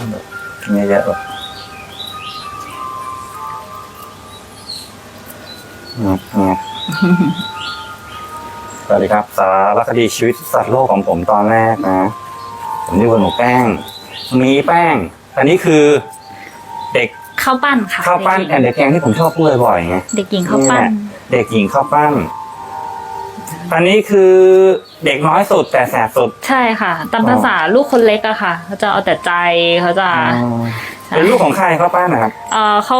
นี่เยอะเลยอืมอืมสวัสดีครับ สารคดีชีวิตสัตว์โลกของผมตอนแรกนะ ผมนี่ว่าหนูแป้ง มีแป้ง อันนี้คือ เด็กข้าวปั้นค่ะข้าวปั้นแอนเด็กแกงที่ผมชอบพูดบ่อยๆไงเด็กหญิงข้าวปั้น เด็กหญิงข้าวปั้น อันนี้คือ เด็กน้อยสุดแต่แสบสุด ใช่ค่ะ ตามภาษาลูกคนเล็กอะค่ะ เขาจะเอาแต่ใจเขาจะเป็นลูกของใครข้าวปั้นนะครับเออเขา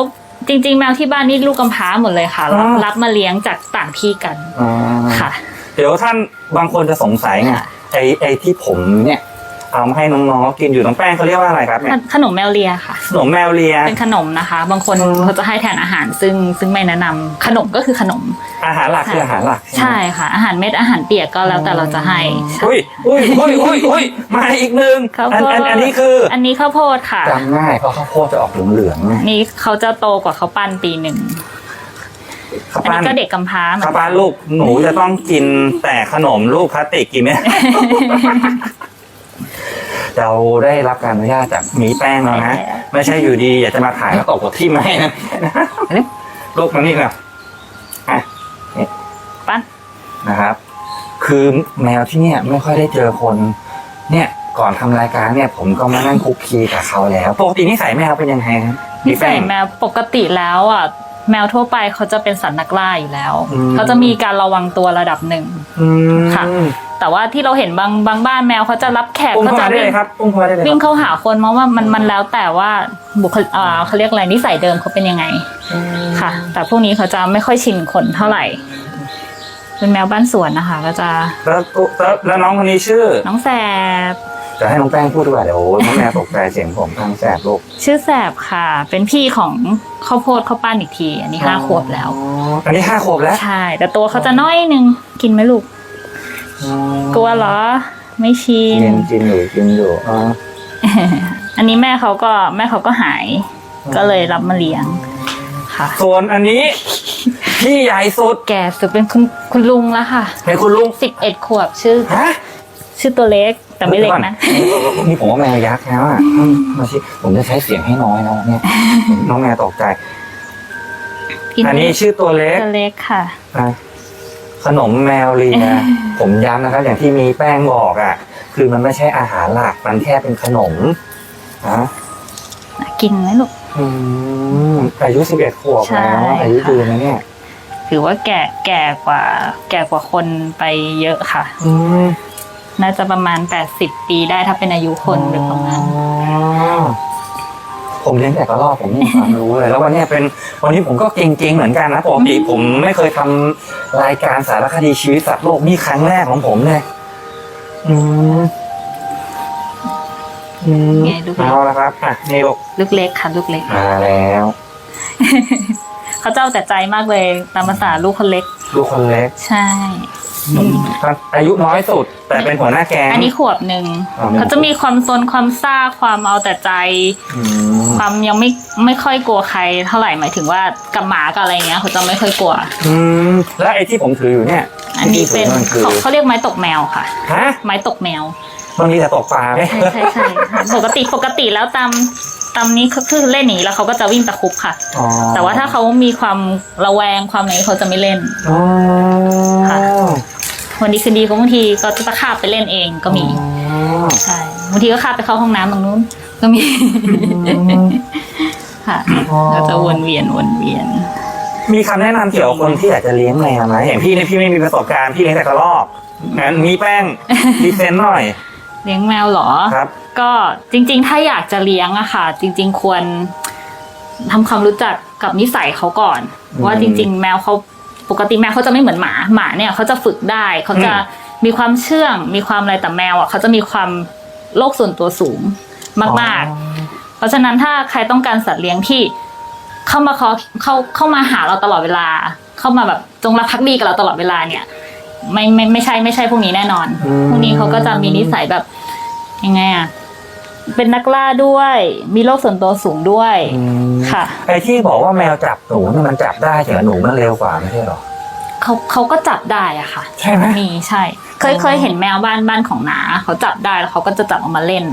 จริง ๆ แมวที่บ้านนี่ลูกกำพร้าหมดเลยค่ะ รับอ๋อรับมาเลี้ยงจากต่างที่กันอ่าค่ะ เดี๋ยวท่านบางคนจะสงสัยไงค่ะไอ้ไอ้ที่ผมเนี่ย เอามาให้น้องๆกินอยู่น้องแป้งเขาเรียกว่าอะไรครับเนี่ยขนมแมวเลียค่ะ ขนมแมวเลีย เป็นขนมนะคะ บางคนอ๋อเขาจะให้แทนอาหารซึ่งซึ่งไม่แนะนำขนมก็คือขนม อาหารหลักคืออาหารหลัก ใช่ค่ะ อาหารเม็ดอาหารเปียกก็แล้วแต่เราจะให้ใช่อุ้ยอุ้ยอุ้ยอุ้ยอุ้ยมาอีกหนึ่งข้าวอันโพดอันอันนี้คือ อันนี้ข้าวโพดค่ะจำง่ายเพราะข้าวโพดจะออกเหลืองๆไงนี่เขาจะโตกว่าข้าวปั้นปีหนึ่งข้าวอันปั้นนี้ก็เด็กกำพร้าเหมือข้าวนกัปั้นนลูกหนูจะต้องกินแต่ขนมลูกพลาสติกกินไหม เราได้รับการอนุญาตจากหมีแป้งแล้วนะ ไม่ใช่อยู่ดีอยากจะมาถ่ายแล้วตกกับที่ไม้นะอันนี้ลูกมันนี่นะอะปั้นนะครับ คือแมวที่เนี่ยไม่ค่อยได้เจอคน เนี่ยก่อนทำรายการเนี่ยผมก็มานั่งคุกคีกับเขาแล้วปกตินิสัยแมวเป็นยังไงครับนิสัยแป้งแมวปกติแล้วอะแมวทั่วไปเขาจะเป็นสัตว์นักล่าอยู่แล้วอืมเขาจะมีการระวังตัวระดับหนึ่งอืมค่ะ แต่ว่าที่เราเห็นบางบางบ้านแมวเขาจะรับแขกปุ้งเขาเข้าจะมาได้เลยครับปุ้งเข้ามาได้เลยวิ่งครับเข้าหาคนเพราะว่ามันมันแล้วแต่ว่าบุคลิกอ่าเขาเรียกอะไรนิสัยเดิมเขาเป็นยังไงค่ะ แต่พวกนี้เขาจะไม่ค่อยชินคนเท่าไหร่ เป็นแมวบ้านสวนนะคะ ก็จะแล้วแล้วแล้วน้องคนนี้ชื่อน้องแสบ จะให้น้องแป้งพูดดีกว่าเดี๋ยวน้องแมวตกใจเสียงผมทางแสบลูกชื่อแสบค่ะ เป็นพี่ของข้าวโพดข้าวปั้นอีกที อันนี้ห้าขวบแล้วอ๋ออันนี้ห้าขวบแล้ว ใช่ แต่ตัวเขาจะน้อยหนึ่งกินไหมลูก กลัวเหรอ ไม่ชินกินกินอยู่กินอยู่อ๋ออันนี้แม่เขาก็แม่เขาก็หาย ก็เลยรับมาเลี้ยง ค่ะ ส่วนอันนี้พี่ใหญ่สุดแก่สุดเป็นคุณคุณลุงแล้วค่ะเป็นคุณลุงสิบเอ็ดขวบชื่อฮะชื่อตัวเล็กแต่ไม่เล็กนะนี่ผมว่าแมวยักษ์แล้วอะอืมมาสิผมจะใช้เสียงให้น้อยแล้วเนี่ยน้องแมวตกใจกินอันนี้ชื่อตัวเล็กตัวเล็กค่ะอะ ขนมแมวเลียผมย้ำนะครับ อย่างที่มีแป้งบอกอะ คือมันไม่ใช่อาหารหลักมันแค่เป็นขนมอะกินไหมลูก อืมอายุสิบเอ็ดขวบแล้ว ใช่อายุค่ะดีนะเนี่ย ถือว่าแก่แก่กว่า แก่กว่าคนไปเยอะค่ะ อืมน่าจะประมาณแปดสิบปีได้ถ้าเป็นอายุคนหรือประมาณ อ๋อ ผมเลี้ยงแต่กระรอกผมไม่มีความรู้เลย แล้ววันเนี้ยเป็นวันนี้ผมก็เก่งๆเหมือนกันนะปกติผมไม่เคยทำรายการสารคดีชีวิตสัตว์โลกนี่ครั้งแรกของผมเลยอืมอืมไงลูกเอาละครับอะนี่ลูกลูกเล็กค่ะลูกเล็ก มาแล้ว เขาเจ้าแต่ใจมากเลยตามภาษาลูกคนเล็ก ลูกคนเล็ก ใช่ อายุน้อยสุด แต่เป็นหัวหน้าแก๊ง อันนี้ขวบหนึ่งอ๋อหนึ่ง เขาจะมีความซนความซ่าความเอาแต่ใจ อืมความยังไม่ไม่ค่อยกลัวใครเท่าไหร่หมายถึงว่ากับหมากับอะไรเงี้ยเขาจะไม่ค่อยกลัว อืมแล้วไอ้ที่ผมถืออยู่เนี่ยอันนี้เป็นที่ถือมันคือเขาเขาเรียกไม้ตกแมวค่ะ ฮะไม้ตกแมว มันมีแต่ตกปลาไหมใช่ใช่ใช่ค่ะปกติปกติแล้วตามตามนี้ก็คือเล่นหนีแล้วเขาก็จะวิ่งตะครุบค่ะ อ๋อแต่ว่าถ้าเขามีความระแวงความอะไรเขาจะไม่เล่น อ๋อค่ะ วันดีคืนดีก็บางทีก็จะตะขาบไปเล่นเองก็มีอ๋อใช่บางทีก็คาบไปเข้าห้องน้ำตรงนู้น ก็มีค่ะอ๋อก็จะวนเวียนวนเวียน มีคำแนะนำเกี่ยวกับคนที่อยากจะเลี้ยงแมวไหมอย่างพี่เนี่ยพี่ไม่มีประสบการณ์พี่เลี้ยงแต่กระรอกงั้นมีแป้งดีเซนต์หน่อยเลี้ยงแมวเหรอ ครับ ก็จริง ๆ ถ้าอยากจะเลี้ยงอะค่ะ จริง ๆ ควรทำความรู้จักกับนิสัยเขาก่อนอืมว่าจริง ๆ แมวเขา ปกติแมวเขาจะไม่เหมือนหมาหมาเนี่ยเขาจะฝึกได้เขาจะอืมีความเชื่อง มีความอะไรแต่แมวอะเขาจะมีความโลกส่วนตัวสูงมาก ๆ เพราะฉะนั้นถ้าใครต้องการสัตว์เลี้ยงที่เข้ามาขอเข้าเข้ามาหาเราตลอดเวลา เข้ามาแบบจงรักภักดีกับเราตลอดเวลาเนี่ย ไม่ไม่ไม่ใช่ไม่ใช่พวกนี้แน่นอนอืมพวกนี้เขาก็จะมีนิสัยแบบยังไงอะ เป็นนักล่าด้วย มีโลกส่วนตัวสูงด้วยอืมค่ะ ไอ้ที่บอกว่าแมวจับหนูเนี่ยมันจับได้แต่หนูมันเร็วกว่าไม่ใช่หรอ เขาเขาก็จับได้อะค่ะ ใช่ไหม มีใช่ เคยเคยเห็นแมวบ้านบ้านของนาเขาจับได้แล้วเขาก็จะจับเออกมาเล่น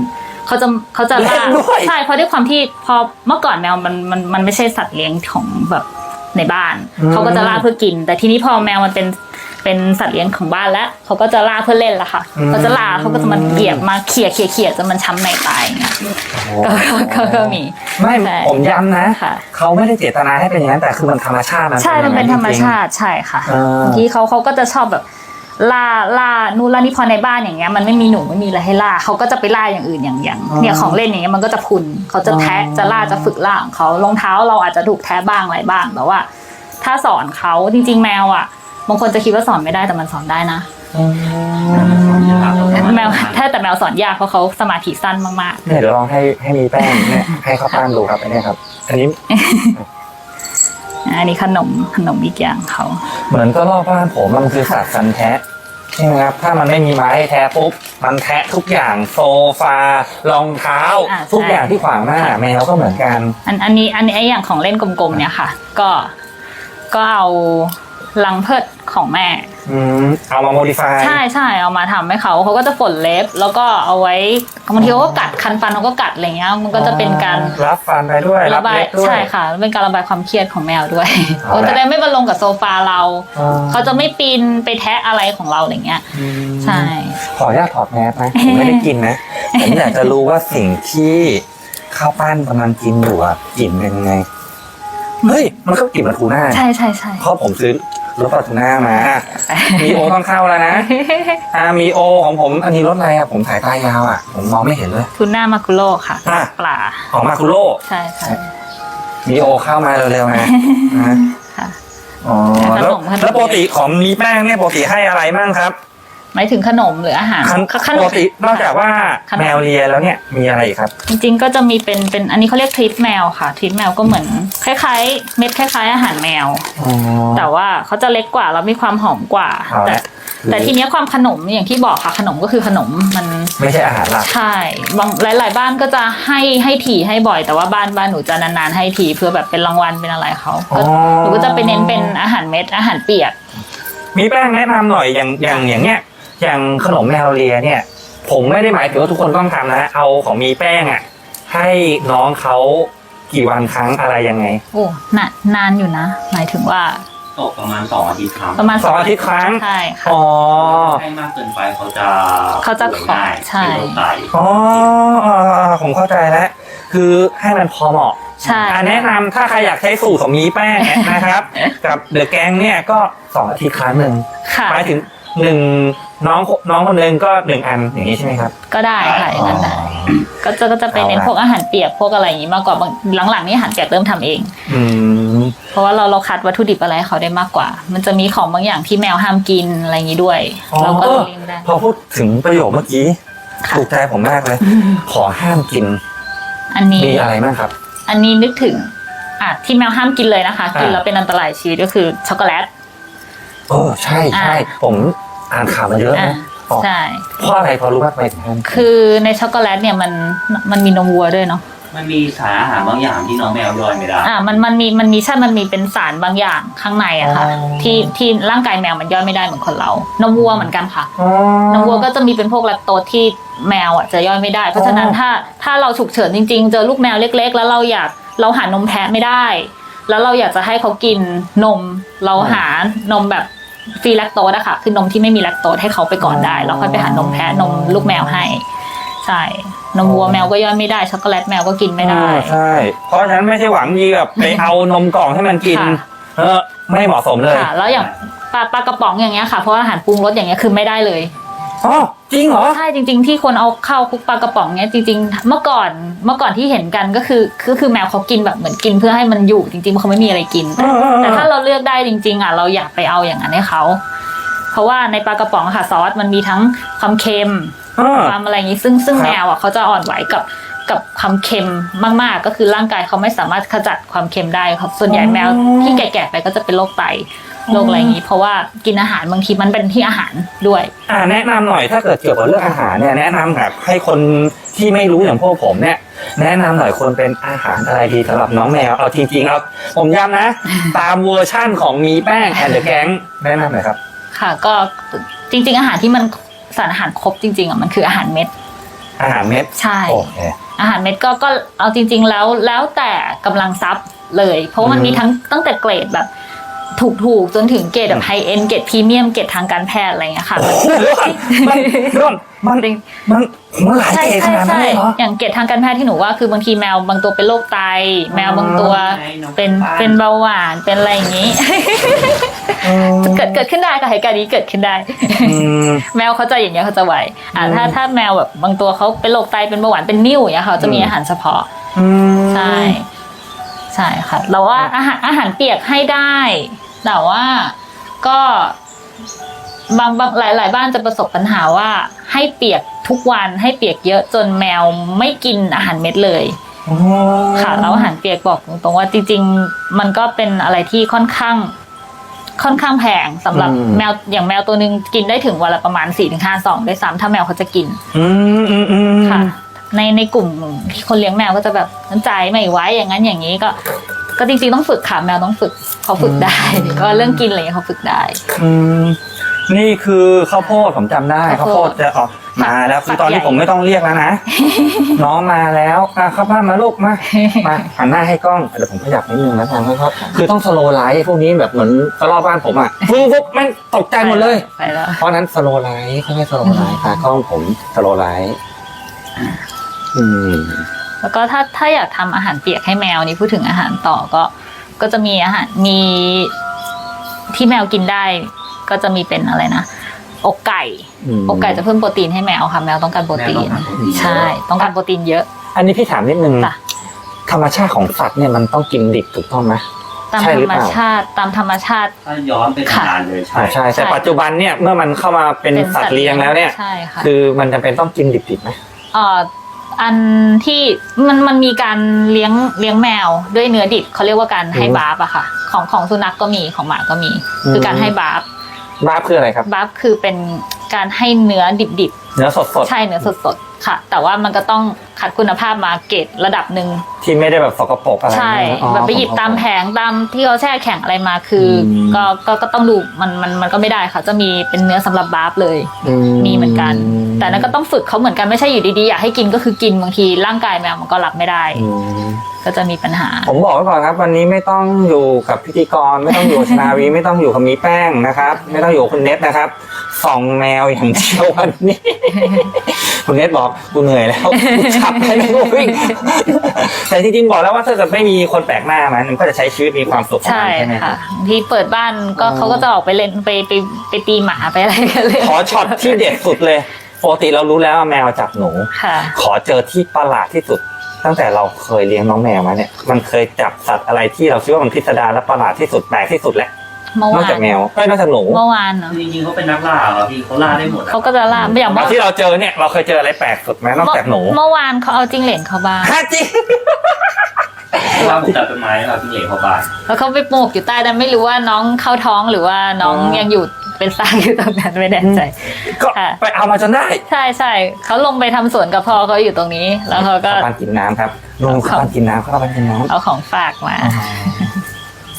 เขาจะเขาจะเล่ล่านด้วย ใช่เพราะด้วยความที่พอเมื่อก่อนแมวมันมันมันไม่ใช่สัตว์เลี้ยงของแบบในบ้าน เขาก็จะล่าเพื่อกิน แต่ทีนี้พอแมวมันเป็น เป็นสัตว์เลี้ยงของบ้านแล้วเขาก็จะล่าเพื่อเล่นละค่ะเขาจะล่าเขาก็จะมันเหยียบมาเขี่ยเขี่ยเขี่ยจนมันช้ำในตายอย่างเงี้ยก็ก็ก็ก็มี ไม่ใช่ผมย้ำนะค่ะ เขาไม่ได้เจตนาให้เป็นอย่างนั้นแต่คือมันธรรมชาติมันใช่มันเป็นอย่งธรรมจงๆชาติใช่ค่ะอ่าบางทีเขาเขาก็จะชอบแบบล่าล่านู่นล่านี่พอในบ้านอย่างเงี้ยมันไม่มีหนูไม่มีอะไรให้ล่าเขาก็จะไปล่าอย่างอื่นอย่างอย่างเนี่ยของเล่นอย่างเงี้ยมันก็จะพุนเขาจะแทะจะล่าจะฝึกล่าของเขารองเท้าเราอาจจะถูกแทะบ้างอะไรบ้างแต่ว่า ถ้าสอนเขาจริง ๆ แมวอะ บางคนจะคิดว่าสอนไม่ได้แต่มันสอนได้นะแมวถ้าแต่แมวสอนยากเพราะเขาสมาธิสั้นมากเนี่ยเดี๋ยวลองให้ให้มีแป้งเนี่ยให้ข้าวปั้นดูครับอันเนี้ยครับ อันนี้ๆอันนี้ขนมขนมอีกอย่างเขา เหมือนก็รอบบ้านผมมันคือสัตว์ฟันแทะใช่ไหมครับ ถ้ามันไม่มีไม้ให้แทะปุ๊บมันแทะทุกอย่างโซฟารองเท้าทุกอย่างที่ขวางหน้าแมวก็เหมือนกันอันอันนี้อันนี้ไออย่างของเล่นกลมๆเนี่ยค่ะ ก็ก็เอาลังเพิด ของแม่ อืมเอามาโมดิฟายใช่ใช่เอามาทำให้เขาเขาก็จะฝนเล็บ แล้วก็เอาไว้บางทีเขาก็กัดคันฟันเขาก็กัดอะไรเงี้ยมันก็จะเป็นการรับฟันไปด้วยรับระบายเล็บด้วยใช่ค่ะเป็นการระบายความเครียดของแมวด้วยเอาละเขาจะได้ไม่มาลงกับโซฟาเราอ่าเขาจะไม่ปีนไปแทะอะไรของเราอะไรเงี้ยอืมใช่ขออนุญาตถอดแมสนะผมไม่ได้กินนะผมอยากจะรู้ว่าสิ่งที่ข้าวปั้นกำลังกินอยู่อะกลิ่นเป็นยังไงเฮ้ยมันก็กลิ่นปลาทูน่าใช่ใช่ใช่เพราะผมซื้อ รสปลาทูน่ามา มีโอต้องเข้าแล้วนะอ่ามีโอของผม อันนี้รสอะไรอะผมสายตายาวอะผมมองไม่เห็นเลย ทูน่ามาคุโร่ค่ะอะ ปลาของมาคุโร่ใช่ใช่มีโอเข้ามาเร็วๆนะนะค่ะ อ๋อขนมแล้วขนมแล้วปกติของมีแป้งเนี่ยปกติให้อะไรมั่งครับ หมายถึงขนมหรืออาหารขนขปนกมตินอกจากว่าขนมแมวเลียแล้วเนี่ยมีอะไรอีกครับ จริงๆ ก็จะมีเป็นเป็นอันนี้เขาเรียกทริปแมวค่ะทริปแมวก็เหมือนคล้ายๆ เม็ดคล้ายๆ อาหารแมว อ๋อ แต่ว่าเขาจะเล็กกว่าแล้วมีความหอมกว่า เอาละ แต่แต่ทีเนี้ยความขนมอย่างที่บอกค่ะขนมก็คือขนมมันไม่ใช่อาหารหลัก ใช่บางหลาย ๆ บ้านก็จะให้ให้ถี่ให้บ่อย แต่ว่าบ้านบ้านหนูจะนานๆให้ทีเพื่อแบบเป็นรางวัลเป็นอะไรเขาก็อ๋อ หนูก็จะไปเน้นเป็นอาหารเม็ดอาหารเปียก มีแป้งแนะนำหน่อยอย่างอย่างอย่างเนี้ย อย่างขนมแมวเลียเนี่ย ผมไม่ได้หมายถึงว่าทุกคนต้องทำนะ เอาของมีแป้งอะ ให้น้องเขากี่วันครั้งอะไรยังไง โอ้นานนานอยู่นะ หมายถึงว่า ตกประมาณสองอาทิตย์ครั้งประมาณสองอาทิตย์ครั้ง ใช่ค่ะ อ๋อให้มากเกินไปเขาจะเขาจะป่วยง่ายใช่ เป็นโรคไตอ๋ออ๋อผมเข้าใจแล้ว คือให้มันพอเหมาะ ใช่ อะแนะนำถ้าใครอยากใช้สูตรของมีแป้งเนี่ยนะครับ กับเดอะแกงเนี่ยก็สองอาทิตย์ครั้งหนึ่งค่ะ หมายถึง หนึ่งน้องน้องคนหนึ่งก็หนึ่งอันอย่างนี้ใช่ไหมครับ ก็ได้ค่ะอย่างนั้นได้ก็จะก็จะไปเน้นเอาละพวกอาหารเปียกพวกอะไรอย่างนี้มากกว่าบางหลังๆนี่อาหารเปียกเริ่มทำเองอืมเพราะว่าเราเราคัดวัตถุดิบอะไรให้เขาได้มากกว่า มันจะมีของบางอย่างที่แมวห้ามกินอะไรอย่างนี้ด้วยอ๋อเราก็เลี่ยงได้พอพูดถึงประโยคเมื่อกี้ค่ะถูกใจผมมากเลย ขอห้ามกิน อันนี้มีอะไรบ้างครับ อันนี้นึกถึงอะที่แมวห้ามกินเลยนะคะอ่ากิกินแล้วเป็นอันตรายชีวิตก็คือช็อกโกแลตเออใช่ใช่อ่าผม อ่านข่าวมาเยอะอ่านะอ๋อใช่ เพราะอะไรพอรู้ว่าไปถึงห้ามกินคือในช็อกโกแลตเนี่ยมันมันมีนมวัวด้วยเนาะมันมีสารอาหารบางอย่างที่น้องแมวย่อยไม่ได้ อ่ามันมันมีมันมีใช่มันมีเป็นสารบางอย่างข้างในอะค่ะ ที่ที่ร่างกายแมวมันย่อยไม่ได้เหมือนคนเรา นมวัวเหมือนกันค่ะอ๋อนมวัวก็จะมีเป็นพวกแลคโตสที่แมวอะจะย่อยไม่ได้ เพราะฉะนั้นอ๋อถ้าถ้าเราฉุกเฉินจริง ๆ เจอลูกแมวเล็ก ๆ แล้วเราอยากเราหานมแพะไม่ได้ แล้วเราอยากจะให้เขากินนม เราหานมแบบ ฟรีแลคโตสอะค่ะ คือนมที่ไม่มีแลคโตสให้เขาไปก่อนได้ แล้วค่อยไปหานมแพะนมลูกแมวให้ ใช่ นมวัวแมวก็ย่อยไม่ได้ ช็อกโกแลตแมวก็กินไม่ได้อ่าใช่ เพราะฉะนั้นไม่ใช่หวังดีแบบไปเอานมกล่องให้มันกิน ค่ะ เออไม่เหมาะสมเลย ค่ะ แล้วอย่างปลาปลากระป๋องอย่างเงี้ยค่ะ เพราะว่าอาหารปรุงรสอย่างเงี้ยคือไม่ได้เลย อ๋อจริงเหรอ ใช่จริง ๆ ที่คนเอาเข้าคุกปลากระป๋องเนี้ยจริงๆ เมื่อก่อนเมื่อก่อนที่เห็นกันก็คือก็คือแมวเขากินแบบเหมือนกินเพื่อให้มันอยู่จริงๆเขาไม่มีอะไรกินแต่เออเออเออ แต่ถ้าเราเลือกได้จริง ๆอะเราอยากไปเอาอย่างนั้นให้เขาเพราะว่าในปลากระป๋องอะค่ะซอสมันมีทั้งความเค็ม เออ ความอะไรอย่างนี้ซึ่งซึ่งครับ แมวอะเขาจะอ่อนไหวกับกับความเค็มมากๆ ก็คือร่างกายเขาไม่สามารถขจัดความเค็มได้ครับส่วนใหญ่แมวที่แก่ๆไปก็จะเป็นโรคไต โรคอะไรอย่างนี้ เพราะว่ากินอาหารบางทีมันเป็นที่อาหารด้วย อ่าแนะนำหน่อยถ้าเกิดเกี่ยวกับเรื่องอาหารเนี่ยแนะนำแบบให้คนที่ไม่รู้อย่างพวกผมเนี่ยแนะนำหน่อยคนเป็นอาหารอะไรดีสำหรับน้องแมวเอาจริงๆเอาผมย้ำนะ ตามเวอร์ชั่นของมีแป้งแอนเดอร์แกงแนะนำหน่อยครับค่ะ ก็จริง ๆ อาหารที่มันสารอาหารครบจริงๆอะมันคืออาหารเม็ดอาหารเม็ดใช่ โอเค อาหารเม็ดก็ก็เอาจริง ๆ แล้วแล้วแต่กำลังทรัพย์เลย เพราะว่ามันอืม มีทั้งตั้งแต่เกรดแบบ ถูกๆ จนถึงเกรดแบบไฮเอ็นเกรดพรีเมียมเกรดทางการแพทย์อะไรอย่างเงี้ยค่ะโอ้โหเดี๋ยวก่อนมันมันมันมันหลายใช่เกรดขใช่นาดนั้นใช่เลยเหรออย่างเกรดทางการแพทย์ที่หนูว่าคือบางทีแมวบางตัวเป็นโรคไต แมวบางตัวเป็นเป็นเบาหวานเป็นอะไรอย่างนี้เกิดเกิดขึ้นได้ค่ะเหตุการณ์นี้เกิดขึ้นได้อืมแมวเขาจะอย่างเงี้ยเขาจะไหวอ่าถ้าถ้าแมวแบบบางตัวเขาเป็นโรคไตเป็นเบาหวานเป็นนิ่วอย่างเงี้ยเขาจะมีอืมอาหารเฉพาะอืมใช่ ใช่ค่ะเราว่าอาหารอาหารเปียกให้ได้ แต่ว่าก็บางบางหลายหลายบ้านจะประสบปัญหาว่าให้เปียกทุกวันให้เปียกเยอะจนแมวไม่กินอาหารเม็ดเลยอ๋อค่ะแล้วอาหารเปียกบอกตรงๆว่าจริง ๆ มันก็เป็นอะไรที่ค่อนข้าง ค่อนข้างแพงสำหรับแมวอย่างแมวตัวหนึ่งกินได้ถึงวันละประมาณ4ี่ถึงห้าซองด้วยซ้ำถ้าแมวเขาจะกิน อืมอืมอืมค่ะ ในในกลุ่มที่คนเลี้ยงแมวก็จะแบบน้ำใจไม่ไหวอย่างนั้นอย่างนี้ก็ ก็จริงๆต้องฝึกค่ะแมวต้องฝึกเขาฝึกได้ ก็เรื่องกินอะไรอย่างเงี้ยเขาฝึกได้อืมนี่คือข้าวโพดผมจำได้ข้าข้าววโพโพดดจะออกมาแล้วคือฝักตอนนี้ใหญ่ผมไม่ต้องเรียกแล้วนะน้องมาแล้วอะเข้าบ้านมาลูกมามาหันหน้าให้กล้องเดี๋ยวผมขยับนิดนึงนะทางครับคือต้องสโลไลท์พวกนี้แบบเหมือนกระรอกบ้านผมอะฟุ๊บฟุ๊บแม่งตกใจหมดเลยไปแล้วเพราะฉะนั้นสโลไลท์ค่อยๆสโลไลท์ค่ะกล้องผมสโลไลท์ อืมแล้วก็ถ้าถ้าอยากทำอาหารเปียกให้แมวนี่พูดถึงอาหารต่อก็ ก็จะมีอาหารมีที่แมวกินได้ ก็จะมีเป็นอะไรนะอกไก่มอกไก่จะเพิ่มโปรตีนให้แมวค่ะแมวต้องการโปรตีนแมวต้องการโปรตีน ใช่ ต้องการโปรตีนเยอะ อันนี้พี่ถามนิดนึงจ้ะ ธรรมชาติของสัตว์เนี่ยมันต้องกินดิบถูกต้องไหม ตามใช่ธหรรือรมเปล่า ชาติตามธรรมชาติ ถ้าย้อนไปนานเลยใช่ อ่าใช่แต่ใช่ปัจจุบันเนี่ยเมื่อมันเข้ามาเป็นสัตว์เลี้ยงแล้วเนี่ย ใช่ค่ะคือมันจำเป็นต้องกินดิบๆไหม เอ่อ อันที่มันมันมีการเลี้ยงเลี้ยงแมวด้วยเนื้อดิบเขาเรียกว่าการให้อืมบาร์ฟอะค่ะ ของของสุนัขก็มีของหมาก็มีอืมคือการให้บาร์ฟบ้าบคืออะไรครับบาร์ฟคือเป็นการให้เนื้อดิบเนื้อสดๆใช่เนื้อสดๆค่ะ แต่ว่ามันก็ต้อง คัดคุณภาพมาเกรดระดับหนึ่งๆที่ไม่ได้แบบสกปรกอะไรใช่อ๋อ แบบไปหยิบตามแผงตามที่เขาแช่แข็งอะไรมาคืออม ก็ก็ก็ต้องดูมันมันมันก็ไม่ได้ค่ะ จะมีเป็นเนื้อสำหรับบาร์ฟเลย อืมีเหมือนกัน แต่นั้นก็ต้องฝึกเขาเหมือนกันไม่ใช่อยู่ดีๆ อยากให้กินก็คือกินบางทีร่างกายแมวมันก็รับไม่ได้ อืม ก็จะมีปัญหา ผมบอกไว้ก่อนครับ วันนี้ไม่ต้องอยู่กับพิธีกร ไม่ต้องอยู่กับชนาวีไม่ต้องอยู่กับมีแป้งนะครับ ไม่ต้องอยู่กับคุณเน็ตนะครับส่องแมวอย่างเดียววันนี้ คุณเน็ตบอกกูเหนื่อยแล้วกูขับให้ไม่รู้วิ่งแต่จริงๆบอกแล้วว่าถ้าเกิดไม่มีคนแปลกหน้ามันมันก็จะใช้ชีวิตมีความสุขของใช่มันใช่ไหมครัค่ะบบางทีเปิดบ้านก็อ๋อ เขาก็จะออกไปเล่นไปไปไปตีหมาไปอะไรกันเลยขอช็อตที่เด็ดสุดเลยปกติเรารู้แล้วว่าแมวจับหนู ค่ะ ขอเจอที่ประหลาดที่สุด ตั้งแต่เราเคยเลี้ยงน้องแมวมาเนี่ย มันเคยจับสัตว์อะไรที่เราคิดว่ามันพิสดารและประหลาดที่สุดแปลกที่สุดแหละ เมื่อนอกวาจานกแมวไม่นอกจากหนูเมื่อวานเนาะจริงๆเขาเป็นนักล่าเหรอพี่เขาล่าได้หมดอะเขาก็จะล่าไม่อย่างเมื่เอาอที่เราเจอเนี่ยเราเคยเจออะไรแปลกสุดไหมนอกจากหนูเมื่อวานเขาเอาจิ้งเหลนเข้าบ้านฮะจริงล่าผมตัดต้นไม้ครับพี่เหล่เข้าบ้านแล้วเขาไปปลูกอยู่ใต้แต่ไม่รู้ว่าน้องเข้าท้องหรือว่าน้องยังอยู่เป็นซากอยู่ตรงนั้นไม่แน่ใจ ก็ค่ะ ไปเอามาจนได้ใช่ใช่เขาลงไปทำสวนกับพ่อเขาอยู่ตรงนี้ แล้วเขาก็ ข้าวปั้นกินน้ำครับลุงข้าวปั้นกินน้ำข้าวปั้นกินน้ำ เอาของฝากมา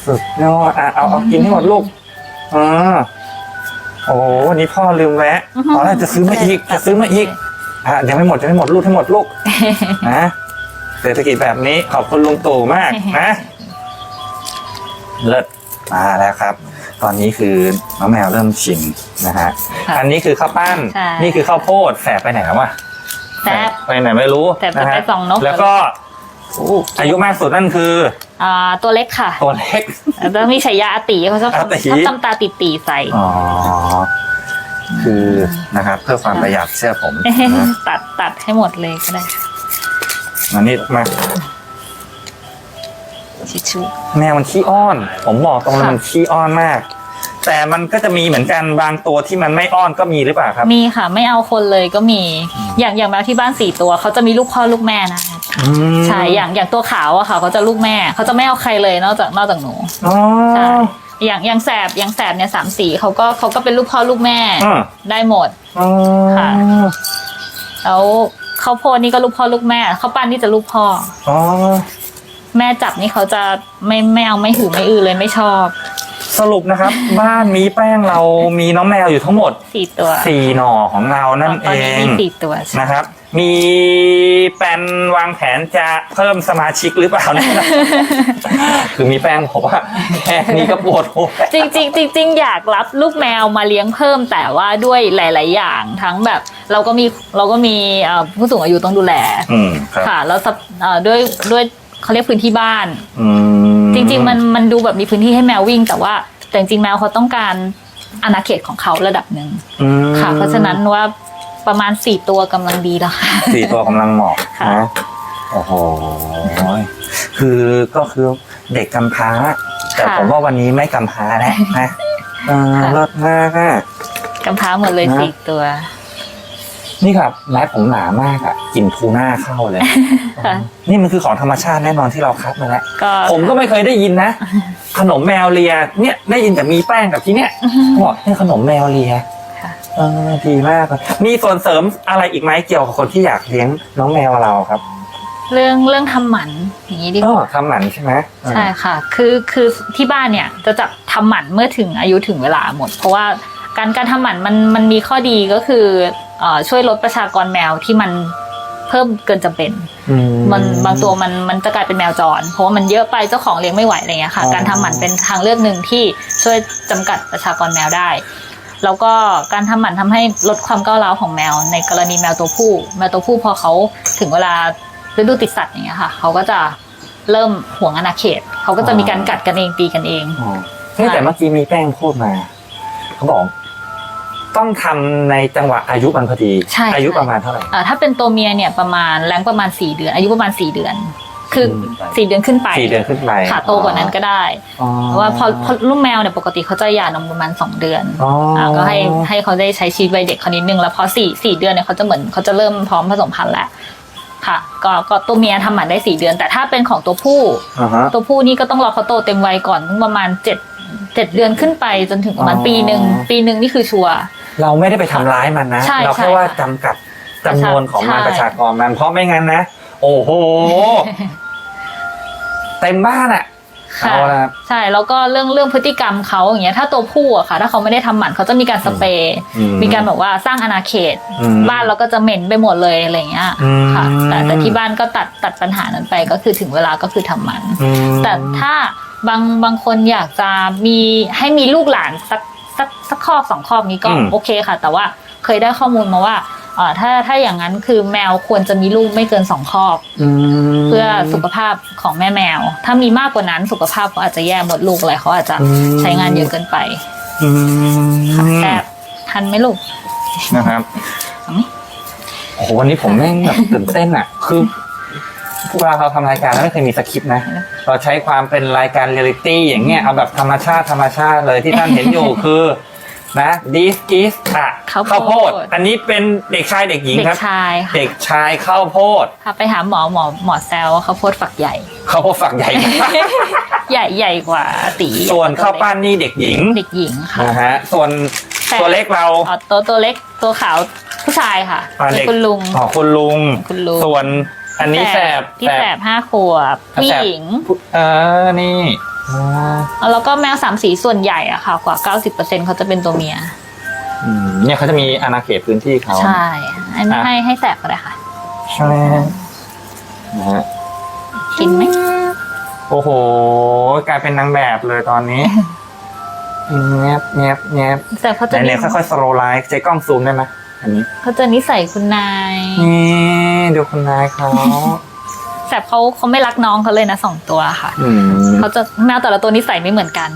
สุดยอดอะเอาเอากินให้หมดลูกอ่าโอ้โหวันนี้พ่อลืมแวะอือฮึอ๋อจะซื้อมาอีกจะซื้อมาอีกอะยังไม่หมดยังไม่หมดลูกให้หมดลูกนะเศรษฐกิจแบบนี้ขอบคุณลุงตู่มากนะเลิศมาแล้วครับ ตอนนี้คือน้องแมวเริ่มชิมนะฮะค่ะอันนี้คือข้าวปั้น ใช่นี่คือข้าวโพดแสบไปไหนแล้ววะแซ่บไปไหนไม่รู้แสบไปนะฮะไปส่องนก แล้วก็อายุมากสุดนั่นคือ อ่าตัวเล็กค่ะตัวเล็ก แล้วมีฉายาอาตีเขาชอบอาตีชอบทำตาตีตีๆใส่ อ๋อ คือนะครับ เพื่อความประหยัดเชื่อผมนะตัดตัดให้หมดเลยก็ได้อันนี้มาชิชชู แมวมันขี้อ้อน ผมบอกตรงเลยค่ะ มันขี้อ้อนมาก แต่มันก็จะมีเหมือนกันบางตัวที่มันไม่อ้อนก็มีหรือเปล่าครับ มีค่ะ ไม่เอาคนเลยก็มี อย่างอย่างแมวที่บ้านสี่ตัวเขาจะมีลูกพ่อลูกแม่นะอืมใช่อย่างอย่างตัวขาวอะค่ะเขาจะลูกแม่เขาจะไม่เอาใครเลยนอกจากนอกจากหนูอ๋อ ใช่อย่างอย่างแสบอย่างแสบเนี่ยสามสีเขาก็เขาก็เป็นลูกพ่อลูกแม่อ่า ได้หมด อ๋อค่ะ แล้วข้าวโพดนี่ก็ลูกพ่อลูกแม่ข้าวปั้นนี่จะลูกพ่อ อ๋อ แม่จับนี่เขาจะไม่ไม่เอาไม่หือไม่อือเลยไม่ชอบ สรุปนะครับ บ้านมีแป้งเรามีน้องแมวอยู่ทั้งหมดสี่ตัวสี่หน่อของเรานั่นตเออนนี้งมีสี่ตัวใช่ นะครับ มีแปลนวางแผนจะเพิ่มสมาชิกหรือเปล่าเนี่ยคือมีแป้งบอกว่าแค่นี้ก็ปวดหัวจริงๆจริงๆอยากรับลูกแมวมาเลี้ยงเพิ่มแต่ว่าด้วยหลาย ๆ อย่างทั้งแบบเราก็มีเราก็มีเอ่อผู้สูงอายุต้องดูแล อืมครับ ค่ะแล้วสับเอ่อด้วยด้วย เขาเรียกพื้นที่บ้าน อืมจริง ๆ มันมันดูแบบมีพื้นที่ให้แมววิ่ง แต่ว่าแต่จริงๆแมวเขาต้องการอาณาเขตของเขาระดับหนึ่งอืมค่ะ เพราะฉะนั้นว่าประมาณสี่ตัวกำลังดีแล้วค่ะ สี่ตัวกำลังเหมาะค่ะ นะโอ้โหคือก็คือเด็กกำพร้า แต่ผมว่าวันนี้ไม่กำพร้าแล้วนะเออเลิศมากอะ กำพร้าหมดเลยนะ สี่ตัว นี่ครับแมสผมหนามากอะกลิ่นทูน่าเข้าเลย ค่ะ นี่มันคือของธรรมชาติแน่นอนที่เราคัดมาแล้ว ก็ผมก็ไม่เคยได้ยินนะ ขนมแมวเลียเนี่ยได้ยินแต่มีแป้งกับที่เนี่ยบอกนี่ขนมแมวเลียค่ะ เออดีมากเลยมีส่วนเสริมอะไรอีกไหมเกี่ยวกับคนที่อยากเลี้ยงน้องแมวเราครับเรื่องเรื่องทำหมันอย่างนี้ดีกก็ว่าทำหมันใช่ไหมใช่ค่ะ คือคือที่บ้านเนี่ยจะจับทำหมันเมื่อถึงอายุถึงเวลาหมด เพราะว่าการการทำหมันมันมันมีข้อดีก็คือเอ่อ ช่วยลดประชากรแมวที่มันเพิ่มเกินจำเป็นอืมันบางตัวมันมันจะกลายเป็นแมวจร เพราะว่ามันเยอะไปเจ้าของเลี้ยงไม่ไหวอะไรเงี้ยค่ะอ๋อการทำหมันเป็นทางเลือกหนึ่งที่ช่วยจำกัดประชากรแมวได้ แล้วก็การทำหมันทำให้ลดความก้าวร้าวของแมว ในกรณีแมวตัวผู้ แมวตัวผู้พอเขาถึงเวลาฤดูติดสัตว์อย่างเงี้ยค่ะ เขาก็จะเริ่มห่วงอาณาเขต เขาก็จะมีการกัดกันเองตีกันเองอ๋อเฮ้ยแต่เมื่อกี้มีแป้งพูดมา เขาบอก ต้องทำในจังหวะอายุมันพอดีใช่อายุใช่ประมาณเท่าไหร่เอ่อถ้าเป็นตัวเมียเนี่ยประมาณแรงประมาณสี่เดือน อายุประมาณสี่เดือน คืออมสี่เดือนขึ้นไปสี่เดือนขึ้นไปค่ะโตกว่านั้นก็ได้อ๋อเพราะว่าพอพอลูกแมวเนี่ยปกติเขาจะหย่านมประมาณสองเดือนอ๋ออ่าก็ให้ให้เขาได้ใช้ชีวิตวัยเด็กเขานิดนึงแล้วพอสี่สี่เดือนเนี่ยเขาจะเหมือนเขาจะเริ่มพร้อมผสมพันธุ์แล้วค่ะก็ก็ตัวเมียทำหมันได้สี่เดือน แต่ถ้าเป็นของตัวผู้อ่าฮะตัวผู้นี่ก็ต้องรอเขาโตเต็มวัยก่อนต้องประมาณเจ็ดเจ็ดเดือนขึ้นไปจนถึงประมาณอ๋อปีหนึ่งปีหนึ่งนี่คือชัวร์ เราไม่ได้ไปทำร้ายมันนะ ใช่เราแค่ใช่ว่าค่ะจำกัดจำนวนของมันใช่ ประชากรมัน เพราะไม่งั้นนะ โอ้โห เต็มบ้านอะค่ะเอาละ ใช่แล้วก็เรื่องเรื่องพฤติกรรมเขาอย่างเงี้ยถ้าตัวผู้อะค่ะ ถ้าเขาไม่ได้ทำหมันเขาจะมีการสเปรย์อื มีการแบบว่าสร้างอาณาเขต อืมบ้านเราก็จะเหม็นไปหมดเลยอะไรอย่างเงี้ยอืม ค่ะ แต่แต่ที่บ้านก็ตัดตัดปัญหานั้นไปก็คือถึงเวลาก็คือทำหมัน อืม แต่ถ้าบางบางคนอยากจะมีให้มีลูกหลานสัก สักสักครอบสองครอบนี้ก็อืม โอเคค่ะ แต่ว่าเคยได้ข้อมูลมาว่าเอ่อถ้าถ้าอย่างนั้นคือแมวควรจะมีลูกไม่เกินสองครอบมเพื่อสุขภาพของแม่แมว ถ้ามีมากกว่านั้นสุขภาพเขาอาจจะแย่หมดลูกอะไรเขาอาจจะอืม ใช้งานเยอะเกินไปอืมค่ะแต่ทันไหมลูก นะครับเอาไหม โอ้โหวันนี้ผมแม่งแบบตื่นเต้นอะ คือ เวลาเราทำรายการแล้วไม่เคยมีสคริปต์นะ เราใช้ความเป็นรายการเรียลลิตี้อย่างเงี้ยเอาแบบธรรมชาติธรรมชาติเลยที่ท่านเห็นอยู่คือนะ this is อะข้าวโพดข้าวโพด อันนี้เป็นเด็กชายเด็กหญิงเด็กครับชายค่ะเด็กชายข้าวโพดค่ะไปหาหมอหมอหมอแซวว่าเขาโพดฝักใหญ่ ข้าวโพดฝักใหญ่มากใหญ่ใหญ่กว่าตีส่วนข้าวปั้นนี่เด็กหญิงเด็กหญิงค่ะ นะฮะส่วนแต่ ตัวเล็กเราอ๋อตัวตัวเล็กตัวขาวผู้ชายค่ะอ่าเด็กคุณลุง อ๋อคุณลุง คุณลุง ส่วน อันนี้แสบที่แสบห้าขวบผู้แสบหญิงเออนี่อ่าแล้วก็แมวสามสีส่วนใหญ่อะค่ะ กว่า90%เขาจะเป็นตัวเมียอืมเนี่ยเขาจะมีอาณาเขตพื้นที่เขาใช่อันนี้อะให้ให้แสบก็ได้ค่ะใช่นะฮะกินไหมโอ้โห กลายเป็นนางแบบเลยตอนนี้แงบแงบแงบแสบเขาไหจะนเนี่ยค่อยๆสโลไลท์ใจกล้องซูมได้ไหม อันนี้เขาจะนิสัยคุณนายนี่ดูคุณนายเขาแสบเขาเขาไม่รักน้องเขาเลยนะสองตัวค่ะอืมเขาจะแมวแต่ละตัวนิสัยไม่เหมือนกัน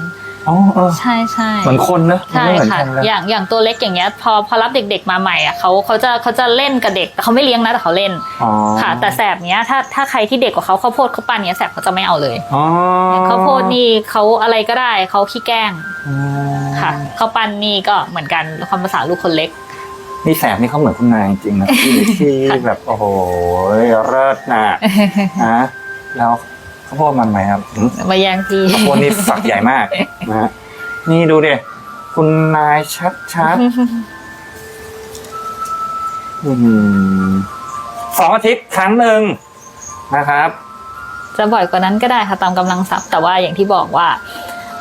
อ๋อเออใช่ใช่เหมือนคนเนอะมันใช่ไม่เหมือนค่ะ กันเลยอย่างอย่างตัวเล็กอย่างเงี้ย พอพอรับเด็ก ๆ มาใหม่อะเขาเขาจะเขาจะเล่นกับเด็กแต่เขาไม่เลี้ยงนะแต่เขาเล่นอ๋อค่ะ แต่แสบเนี้ยถ้าถ้าใครที่เด็กกว่าเขาข้าวโพดเขาวปั้นเนี้ยแสบเขาจะไม่เอาเลยอ๋อข้าวโพดนี่เขาอะไรก็ได้เขาขี้แกล้งอืมค่ะข้าวปั้นนี่ก็เหมือนกันความภาษาลูกคนเล็ก นี่แสบนี่เขาเหมือนคุณนายจริงๆนะที่ที่แบบโอ้โหเลิศน่ะนะแล้วข้าวโพดมันไหมครับหืมมาแย่งพี่ข้าวโพดนี่ฝักใหญ่มากนะฮะนี่ดูดิคุณนายชัดชัดๆอื้อหือสองอาทิตย์ครั้งหนึ่งนะครับ จะบ่อยกว่านั้นก็ได้ค่ะตามกำลังทรัพย์แต่ว่าอย่างที่บอกว่า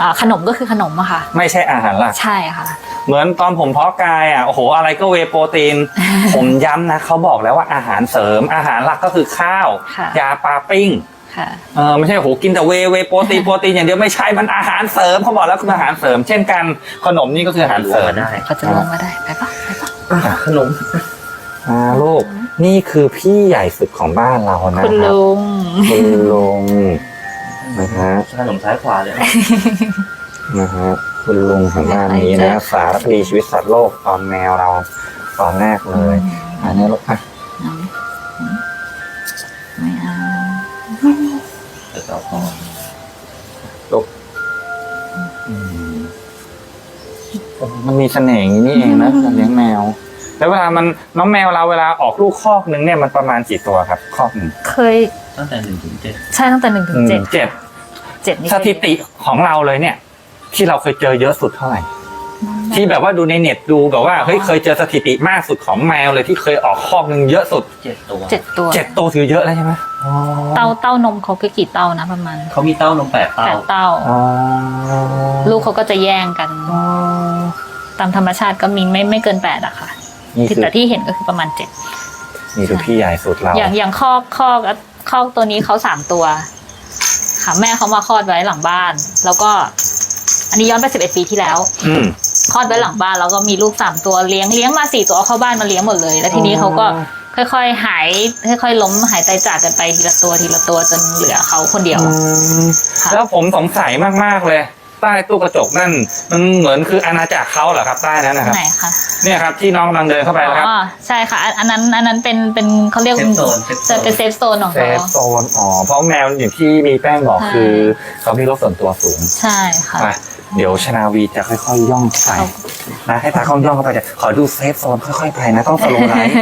อ่าขนมก็คือขนมอะค่ะ ไม่ใช่อาหารหลักใช่ค่ะ เหมือนตอนผมเพาะกายอะโอ้โหอะไรก็เวย์โปรตีน ผมย้ำนะเขาบอกแล้วว่าอาหารเสริมอาหารหลักก็คือข้าว ค่ะ ยาปลาปิ้งค่ะ เออไม่ใช่โหกินแต่เวย์เวย์โปรตีนโปรตีนอย่างเดียวไม่ใช่มันอาหารเสริมเขาบอกแล้วคืออาหารเสริม เช่นกันขนมนี่ก็คืออาหารเสริมได้เขาจะลงมาได้ไปปะไปปะขนม อ่าลูกนี่คือพี่ใหญ่สุดของบ้านเรานะคุณครับลุง คุณลุงนะฮะขนมซ้ายขวาเลยนะฮะ คุณลุงของบ้านนี้นะสารคดีชีวิตสัตว์โลกตอนแมวเราตอนแรกเลย อันนี้ลูกอะไม่เอาเดี๋ยวต่อพออืมโอ้มันมีเสน่ห์อย่างนี้นี่เองนะการเลี้ยงแมว แล้วเวลามันน้องแมวเราเวลาออกลูกคอกหนึ่งเนี่ยมันประมาณกี่ตัวครับ คอกหนึ่งเคยตั้งแต่หนึ่งถึงเจ็ดใช่ตั้งแต่หนึ่งถึงเจ็ดเจ็ดเจ็ดนี่สถิติของเราเลยเนี่ย ที่เราเคยเจอเยอะสุดเท่าไหร่ ที่แบบว่าดูในเน็ตดูแบบว่าเฮ้ยเคยเจอสถิติมากสุดของแมวเลยที่เคยออกคอกหนึ่งเยอะสุดเจ็ดตัวเจ็ดตัวเจ็ดตัวถือเยอะแล้วใช่ไหมอ๋อเต้าเต้านมเขาคือกี่เต้านะประมาณเขามีเต้านมแปดแปเต้าดเต้าอ๋อลูกเขาก็จะแย่งกันตามธรรมชาติก็มีไม่ไม่เกินแปดอะค่ะนี่คือแต่ที่เห็นก็คือประมาณเจ็ดนี่คือพี่ใหญ่สุดเราอย่างอย่างคอกคอกคอกตัวนี้เขาสามตัวค่ะแม่เขามาคลอดไว้หลังบ้าน แล้วก็ อันนี้ย้อนไปสิบเอ็ดปีที่แล้ว อืม คลอดไว้หลังบ้านแล้วก็มีลูกสามตัวเลี้ยงเลี้ยงมาสี่ตัวเอาเข้าบ้านมาเลี้ยงหมดเลย แล้วทีนี้เขาก็ค่อยๆหายค่อยๆล้มหายตายจากกันไปทีละตัวทีละตัวจนเหลือเขาคนเดียว ค่ะ แล้วผมสงสัยมาก ๆ เลย ใต้ตู้กระจกนั่น มันเหมือนคืออาณาจักรเขาเหรอครับใต้นั้นนะครับ ไหนคะ เนี่ยครับที่น้องกำลังเดินเข้าไปนะครับ อ๋อใช่ค่ะอันอันนั้นอันนั้นเป็นเป็นเขาเรียกเซฟโซนเซฟโซจะนเป็นเซฟโซนของเซเขาฟโซนอ๋อเพราะแมวอย่างที่มีแป้งบอกใช่คือเขามีโรคส่วนตัวสูง ใช่ค่ะ ไป เดี๋ยวชนาวีจะค่อยๆย่องไปเอานะให้ตากล้องย่องเข้าไปเดี๋ยวขอดูเซฟโซนค่อยๆไปนะต้องสโลว์ไลท์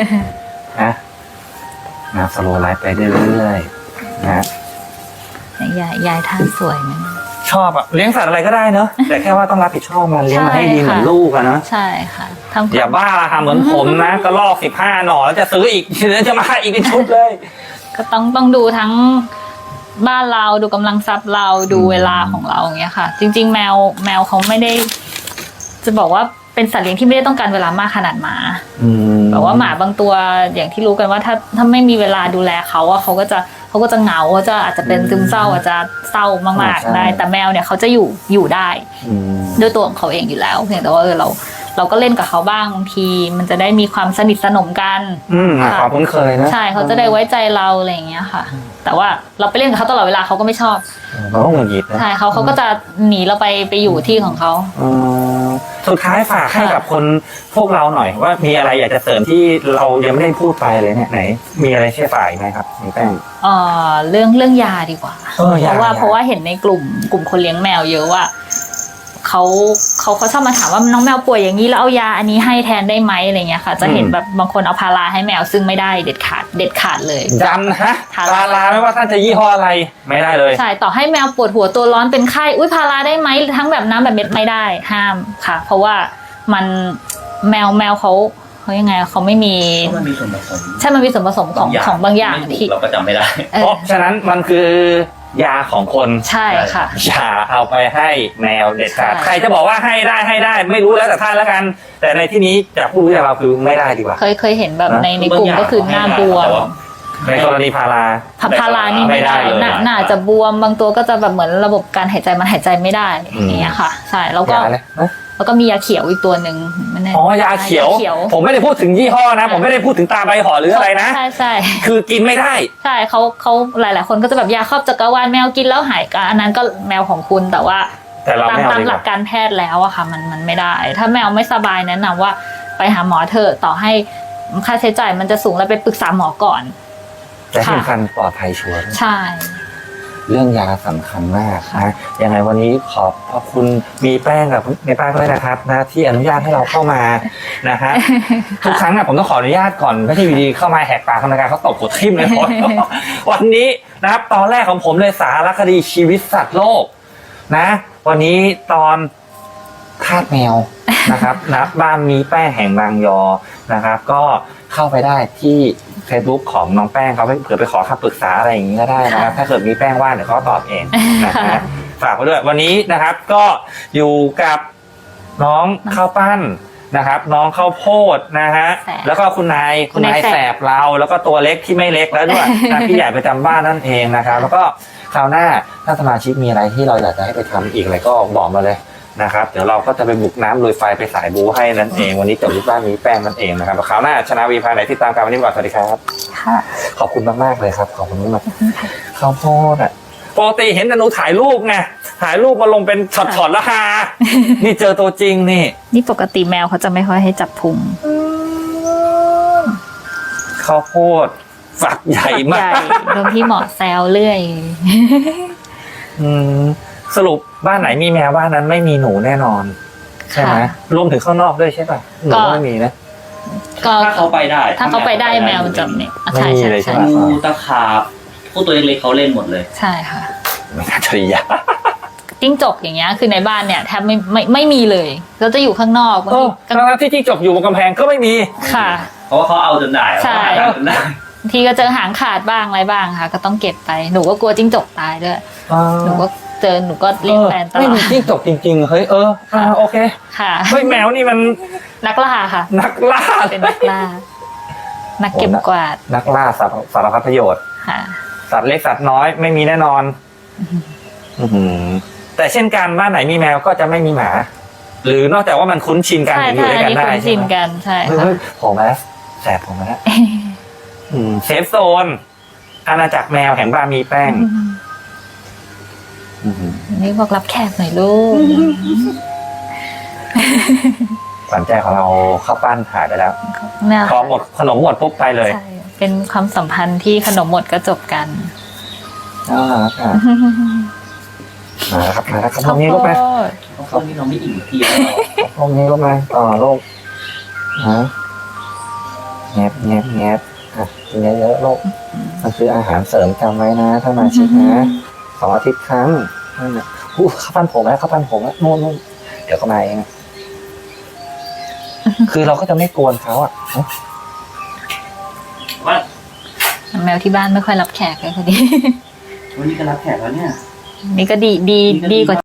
นะนะสโลว์ไลท์ไปเรื่อยๆนะยายยายท่าสวยนะชอบอะเลี้ยงสัตว์อะไรก็ได้เนอะแต่แค่ว่าต้องรับผิดชอบมันเลี้ยงมันให้ดีเหมือนลูกอะเนอะใช่ค่ะทำอย่าบ้าละค่ะเหมือนผมนะก็ลอกสิบห้าหน่อแล้วจะซื้ออีกเดี๋ยวจะมาให้อีกเป็นชุดเลย ก็ต้องต้องดูทั้ง บ้านเราดูกำลังทรัพย์เราดูอืมเวลาของเราอย่างเงี้ยค่ะ จริง ๆ แมวแมวเขาไม่ได้ จะบอกว่าเป็นสัตว์เลี้ยงที่ไม่ได้ต้องการเวลามากขนาดหมาอืมแบบว่าหมาบางตัวอย่างที่รู้กันว่าถ้าถ้าไม่มีเวลาดูแลเขาอะเขาก็จะเขาก็จะเหงาเขาจะอาจจะเป็นซึมเศร้าอาจจะเศร้ามากๆได้ แต่แมวเนี่ยเขาจะอยู่อยู่ได้ อืม ด้วยตัวของเขาเองอยู่แล้วเพียงแต่ว่าเออเรา เราก็เล่นกับเขาบ้างบางที มันจะได้มีความสนิทสนมกันอืมอะความคุ้นเคยนะใช่เขาจะได้ไว้ใจเราอะไรอย่างเงี้ยค่ะ แต่ว่าเราไปเล่นกับเขาตลอดเวลาเขาก็ไม่ชอบเราต้องหงุดหงิดนะใช่เขาเขาก็จะหนีเราไปไปอยู่ที่ของเขาอืมสุดท้ายฝากให้กับคนพวกเราหน่อย ว่ามีอะไรอยากจะเสริมที่เรายังไม่ได้พูดไปเลยเนี่ยไหน มีอะไรที่จะฝากอีกไหมครับคุณแป้ง เอ่อเรื่องเรื่องยาดีกว่า เออเพยาราะว่ายา เพราะว่าเห็นในกลุ่มกลุ่มคนเลี้ยงแมวเยอะว่าเขา เขาเขาชอบมาถามว่าน้องแมวป่วยอย่างนี้แล้วเอายาอันนี้ให้แทนได้ไหมอะไรเงี้ยค่ะ จะเห็นแบบบางคนเอาพาราให้แมวซึ่งไม่ได้เด็ดขาดเด็ดขาดเลยยันฮะทาลาราลาไม่ว่าท่านจะยี่ห้ออะไรไม่ได้เลย ใช่ต่อให้แมวปวดหัวตัวร้อนเป็นไข้อุ้ยพาราได้ไหมทั้งแบบน้ำแบบเม็ดไม่ได้ห้ามค่ะ เพราะว่ามันแมวแมวเขาเขายังไงเขาไม่มีเพราะมันมีส่วนผสมใช่มันมีส่วนผสมของของบางอย่างไม่ถูกที่ เราก็จำไม่ได้ เอเพอราะฉะนั้นมันคือ ยาของคนใช่ค่ะ อย่าเอาไปให้แมวเด็ดขาดใช่ ใครจะบอกว่าให้ได้ให้ได้ไม่รู้แล้วแต่ท่านแล้วกัน แต่ในที่นี้จากผู้รู้จากเราคือไม่ได้ดีกว่า เคยเคยเห็นแบบนะในในกลุ่มก็คือหน้าบวม แต่ว่า ในกรณีพารา พับพารานี่ไม่ได้ไม่ได้เลยหน้าหน้าจะบวมบางตัวก็จะแบบเหมือนระบบการหายใจมันหายใจไม่ได้อืม อย่างเงี้ยค่ะ ใช่แล้วก็ยาอะไรนะแล้วก็มียาเขียวอีกตัวหนึ่งไม่แน่อ๋อยาเขียวเขียวผมไม่ได้พูดถึงยี่ห้อนะ ผมไม่ได้พูดถึงตาใบห่อหรืออะไรนะ ใช่ใช่คือกินไม่ได้ ใช่เขาเขาหลาย ๆ คนก็จะแบบยาครอบจักรวาลแมวกินแล้วหายก็อันนั้นก็แมวของคุณแต่ว่า แต่เราตามไม่เอาตามดีหกลัว่ากการแพทย์แล้วอะค่ะมันมันไม่ได้ ถ้าแมวไม่สบายแนะนำว่าไปหาหมอเถอะต่อให้ค่าใช้จ่ายมันจะสูงแล้วไปปรึกษาหมอก่อน แต่ที่สำคัญปลอดภัยชัวร์ด้วยใช่ เรื่องยาสำคัญมากนะยังไงวันนี้ขอบพระคุณมีแป้งกับในป้าด้วยนะครับนะที่อนุญาตให้เราเข้ามานะฮะทุกครั้งอะผมต้องขออนุญาตก่อนไม่ใช่อยู่ดีเข้ามาแหกปากทำรายการเขาตบหัวทิ่มเลยวันนี้นะครับตอนแรกของผมเลยสารคดีชีวิตสัตว์โลกนะ วันนี้ตอน ทาสแมวนะครับนะบ้านมีแป้งแห่งบางยอนะครับ ก็เข้าไปได้ที่ Facebook ของน้องแป้งเขาเผื่อไปขอคำปรึกษาอะไรอย่างนี้ก็ได้นะครับ ถ้าเกิดมีแป้งว่างเดี๋ยวเขาตอบเองนะฮะฝากไว้ด้วยวันนี้นะครับก็อยู่กับน้องข้าวปั้นนะครับ น้องข้าวโพดนะฮะแสบแล้วก็คุณนายคุณนายคุณนายแสบแสบเรา แล้วก็ตัวเล็กที่ไม่เล็กแล้วด้วยนะพี่ใหญ่ประจำบ้านนั่นเองนะครับ แล้วก็คราวหน้าถ้าสมาชิกมีอะไรที่เราอยากจะให้ไปทำอีกอะไรก็บอกมาเลย นะครับเดี๋ยวเราก็จะไปบุกน้ำลุยไฟไปสายบูให้นั่นเอง วันนี้จบที่บ้านมีแป้งนั่นเองนะครับแล้วคราวหน้าชนะวีพาไหนที่ตามการวันนี้ก่อนสวัสดีครับค่ะ ขอบคุณมากๆเลยครับ ขอบคุณมากๆข้าวโพดอะปกติเห็นแต่หนูถ่ายรูปไงถ่ายรูปมาลงเป็นช็อตๆแล้วฮานี่เจอตัวจริงนี่ นี่ปกติแมวเขาจะไม่ค่อยให้จับพุงข้าวโพดฝักใหญ่มาใหญ่กโดนพี่หมอแซวเรื่อย อืม สรุปบ้านไหนมีแมวบ้านนั้นไม่มีหนูแน่นอนใช่ไหมค่ะ รวมถึงข้างนอกด้วยใช่ป่ะหนูก็ก็ไม่มีนะ ก็ถ้าเขาไปได้ถ้าเขาไปได้แมวมันจะเนี่ยอะไม่ใช่มีใช่เลยใช่ใช่ไหม งูตะขาบพวกตัวเล็กๆเขาเล่นหมดเลย ใช่ค่ะไม่น่าจะยาก จิ้งจกอย่างเงี้ยคือในบ้านเนี่ยแทบไม่ไม่ไม่มีเลยเราจะอยู่ข้างนอกบางเอทีอก็ทั้งๆที่จิ้งจกอยู่บนกำแพงก็ไม่มี ค่ะ เพราะว่าเขาเอาจนได้ใช่ เขาหาจนได้บางทีก็เจอหางขาดบ้างอะไรบ้างค่ะ ก็ต้องเก็บไปหนูก็กลัวจิ้งจกตายด้วยหนูก็ เจอหนูก็เลี้ยงแฟนตลไม่อมีดจิ้งจกจริง ๆ เฮ้ยเอออ่าโอเคค่ะ เฮ้ยแมวนี่มันนักล่าค่ะ นักล่าเป็นนักล่า นักเก็บกวาด นักล่าสารสารพัดประโยชน์ค่ะ สัตว์เล็กสัตว์น้อยไม่มีแน่นอนอื้อหือแต่เช่นกันบ้านไหนมีแมวก็จะไม่มีหมา หรือนอกจากว่ามันคุ้นชินกันใช่ถึงอยู่ใช่ด้วยอักันนนี้ได้คุ้นชินใช่ไหมกันใช่เฮ้ยค่ะเฮ้ยผมแล้วแสบผมแล้วอืมเซฟโซนอาณาจักรแมวแห่งบ้านมีแป้ง อื้อหือ นี่บอกรับแขกหน่อยลูกขวัญใจของเราเข้าปั้นหายไปแล้วเนี่ยพอหมดขนมหมดปุ๊บไปเลยใช่เป็นความสัมพันธ์ที่ขนมหมดก็จบกันอ่าค่ะมาแล้วครับมาแล้วครับตรงนี้ลูกไปเพราะคนนี้เราไม่อิ่มเพียงหรอกตรงนี้ลูกไปต่อลูกฮะแงบแงบแงบอะกินเยอะๆลูกมันคืออาหารเสริมจำไว้นะถ้ามาชิกนะ สองอาทิตย์ครั้งนั่นน่ะอู้ข้าวปั้นผมแล้วข้าวปั้นผมแล้วนู่นนู่นเดี๋ยวก็มาเองคือเราก็จะไม่กวนเขาอะว่าแมวที่บ้านไม่ค่อยรับแขกเลยพอดีวันนี้ก็รับแขกแล้วเนี่ย นี่ก็ดีดีดีกว่า